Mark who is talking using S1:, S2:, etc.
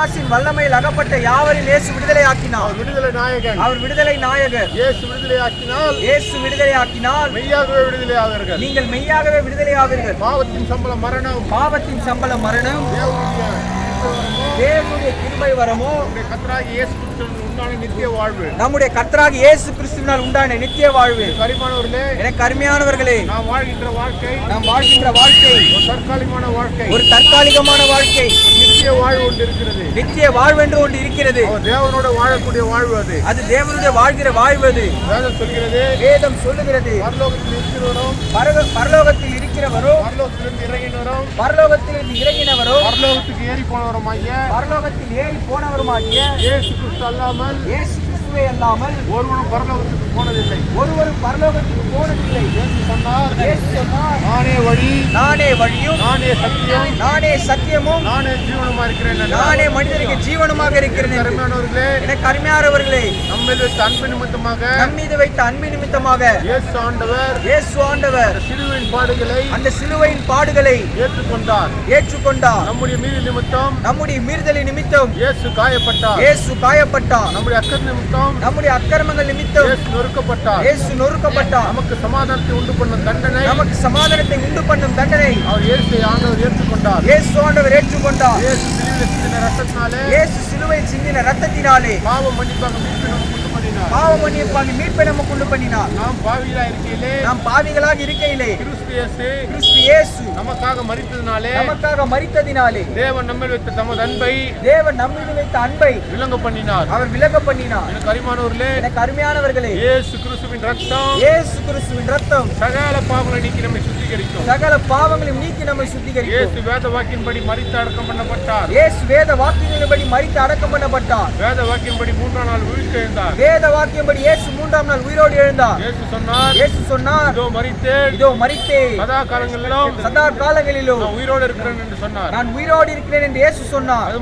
S1: பிசாசின் வல்லமையில் அகப்பட்ட யாவரையும் இயேசு விடுதலை ஆக்கினார்
S2: விடுதலை நாயகன்.
S1: அவர் விடுதலை நாயகர்.
S2: இயேசு விடுதலை ஆக்கினால்
S1: இயேசு விடுதலை ஆக்கினால்
S2: மெய்யாகவே விடுதலை ஆவீர்கள்
S1: நீங்கள் மெய்யாகவே விடுதலை ஆவீர்கள்
S2: பாவத்தின் சம்பளம் மரணம்.
S1: பாவத்தின் சம்பளம் மரணம்.
S2: தேவனுடைய
S1: கிருபை வரமோ?
S2: கர்த்தராகிய இயேசு உண்டான நித்திய வாழ்வு.
S1: நம்முடைய கர்த்தராக இயேசு கிறிஸ்துவினால் உண்டான நித்திய வாழ்வு.
S2: கரிமானவர்களே
S1: எனக்கு அருமையானவர்களே
S2: நாம் வாழ்கின்ற வாழ்க்கை
S1: நாம் வாழ்கின்ற வாழ்க்கை
S2: ஒரு தற்காலிகமான வாழ்க்கை.
S1: ஒரு தற்காலிகமான வாழ்க்கை.
S2: நித்திய வாழ்வு ஒன்று இருக்கிறது.
S1: நித்திய வாழ்வென்று ஒன்று இருக்கிறது.
S2: தேவனோட வாழக்கூடிய வாழ்வு அது.
S1: அது தேவனுடைய வாழ்கிற வாழ்வது
S2: வேதம் சொல்கிறது
S1: வேதம் சொல்லுகிறது.
S2: பரலோகத்தில் இருக்கிறவரும்
S1: பரலோ- பரலோகத்தில் இருக்கிறவரோ
S2: பரலோகத்திலிருந்து இறங்கினவரும்
S1: பரலோகத்தில் இருந்து இறங்கினவரோ
S2: பரலோகத்துக்கு ஏறி போனவருமாகிய
S1: பரலோகத்தில் ஏறி போனவருமாகிய
S2: இயேசு கிறிஸ்து அல்லாமல்
S1: இயேசு கிறிஸ்துவே அல்லாமல்
S2: ஒருவனும் பரலோகத்துக்கு போனதில்லை.
S1: ஒருவரும் பரலோகத்துக்கு போனதில்லை.
S2: இயேசு சொன்னார்
S1: இயேசு சொன்னார்
S2: நானே வழி
S1: நானே வழியும்
S2: நானே சத்தியம்
S1: நானே சத்தியமும்
S2: நானே ஜீவனமா இருக்கிறேன்.
S1: நானே மனிதனுக்கு ஜீவனமாக இருக்கிறேன்.
S2: அருமையானவர்களே
S1: எனக்கு அருமையானவர்களே
S2: வைத்த அன்பு நிமித்தமாக
S1: நம் மீது வைத்த அன்பு நிமித்தமாக
S2: இயேசு ஆண்டவர்
S1: இயேசு ஆண்டவர்
S2: சிலுவின் பாடுகளை
S1: அந்த சிலுவையின் பாடுகளை
S2: ஏற்றுக்கொண்டார்.
S1: ஏற்றுக்கொண்டார்.
S2: நம்முடைய மீது நிமித்தம்
S1: நம்முடைய மீறுதலை நிமித்தம்
S2: இயேசு காயப்பட்டார்.
S1: இயேசு காயப்பட்டார்.
S2: நம்முடைய அக்கறை நிமித்தம்
S1: நம்முடைய அக்கிரமங்கள் நிமித்தம்
S2: இயேசு நொறுக்கப்பட்டார்.
S1: இயேசு நொறுக்கப்பட்டார்.
S2: நமக்கு சமாதானத்தை உண்டு பண்ணும் தண்டனை
S1: நமக்கு சமாதானத்தை உண்டு பண்ணும் தண்டனை.
S2: அவர் இயேசு ஆண்டவர் ஏற்றுக்கொண்டார்.
S1: இயேசு ஆண்டவர் ஏற்றுக்கொண்டார்.
S2: இயேசு சிலுவையில் சிந்தின ரத்தத்தினாலே
S1: இயேசு சிலுவை சிந்தின ரத்தத்தினாலே
S2: பாவம் மன்னிப்பாக மீட்பு நமக்கு உண்டு பண்ணினார்.
S1: பாவ மன்னிப்பாக மீட்பை நமக்கு உண்டு பண்ணினார்.
S2: நாம் பாவிகளா இருக்கையிலே
S1: நாம் பாவிகளாக இருக்கையிலே
S2: கிறிஸ்து இயேசு
S1: கிறிஸ்து இயேசு
S2: நமக்காக மறித்ததினாலே
S1: நமக்காக மரித்ததினாலே
S2: தேவன் நம்மில் வைத்த தமது அன்பை
S1: தேவன் நம்மீது வைத்த அன்பை
S2: விளங்க பண்ணினார்.
S1: அவர் விலக பண்ணினார்.
S2: எனக்கு அரிமானவர்களே
S1: எனக்கு அருமையானவர்களே
S2: இயேசு கிறிஸ்துவின் ரத்தம்
S1: இயேசு கிறிஸ்துவின் ரத்தம்
S2: சகல பாவங்களை நீக்கி நம்மை சுத்திகரிக்கும்.
S1: சகல பாவங்களையும் நீக்கி நம்மை சுத்திகரிக்கும்.
S2: இயேசு வேத வாக்கின்படி மறித்து அடக்கம் பண்ணப்பட்டார்.
S1: இயேசு வேத வாக்கியங்களின்படி மரித்து அடக்கம் பண்ணப்பட்டார்.
S2: வேத வாக்கின்படி மூன்றாம் நாள் உயிர்த்தெழுந்தார்
S1: வேத வாக்கியம்படி இயேசு மூன்றாம் நாள் உயிரோடு எழுந்தார்.
S2: இயேசு சொன்னார்
S1: இயேசு சொன்னார்
S2: இதோ மறித்தேன்.
S1: இதோ மரித்தே
S2: சதா காலங்களிலும்
S1: சதா காலங்களிலும்
S2: உயிரோடு இருக்கிறேன் என்று சொன்னார்.
S1: நான் உயிரோடு இருக்கிறேன் என்று இயேசு சொன்னார்.